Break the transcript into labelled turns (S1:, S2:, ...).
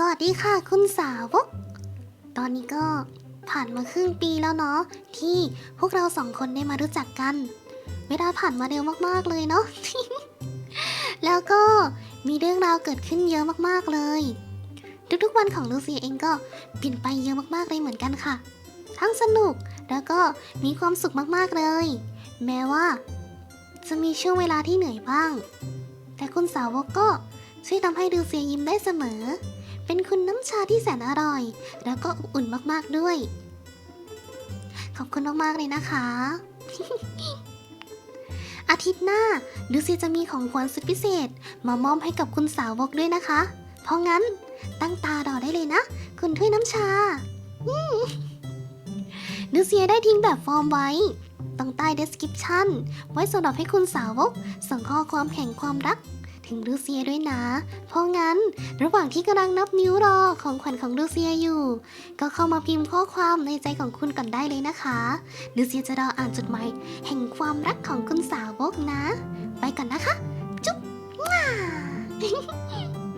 S1: สวัสดีค่ะคุณสาวก ตอนนี้ก็ผ่านมาครึ่งปีแล้วเนาะที่พวกเราสองคนได้มารู้จักกัน เวลาผ่านมาเร็วมากๆเลยเนาะ แล้วก็มีเรื่องราวเกิดขึ้นเยอะมากๆเลย ทุกๆวันของลูเซียเองก็เปลี่ยนไปเยอะมากๆเลยเหมือนกันค่ะ ทั้งสนุกแล้วก็มีความสุขมากๆเลย แม้ว่า จะมีช่วงเวลาที่เหนื่อยบ้าง แต่คุณสาวกก็ ช่วยทำให้ลูเซียยิ้มได้เสมอ เป็นคุณน้ำชาที่แสนอร่อย แล้วก็อบอุ่นมากๆด้วย ขอบคุณมากๆเลยนะคะ อาทิตย์หน้าลูเซียจะมีของขวัญสุดพิเศษ มามอบให้กับคุณสาวกด้วยนะคะ เพราะงั้นตั้งตารอได้เลยนะ คุณถ้วยน้ำชาอืมลูเซียได้ทิ้งแบบฟอร์มไว้ตรงใต้ description ไว้สำหรับให้คุณสาวกส่งข้อความแข่งความรัก ถึงลูเซียด้วยนะ เพราะงั้นระหว่างที่กำลังนับนิ้วรอของขวัญของลูเซียอยู่ ก็เข้ามาพิมพ์ข้อความในใจของคุณก่อนได้เลยนะคะลูเซียจะรออ่านจดหมายแห่งความรักของคุณสาวกนะ ไปก่อนนะคะ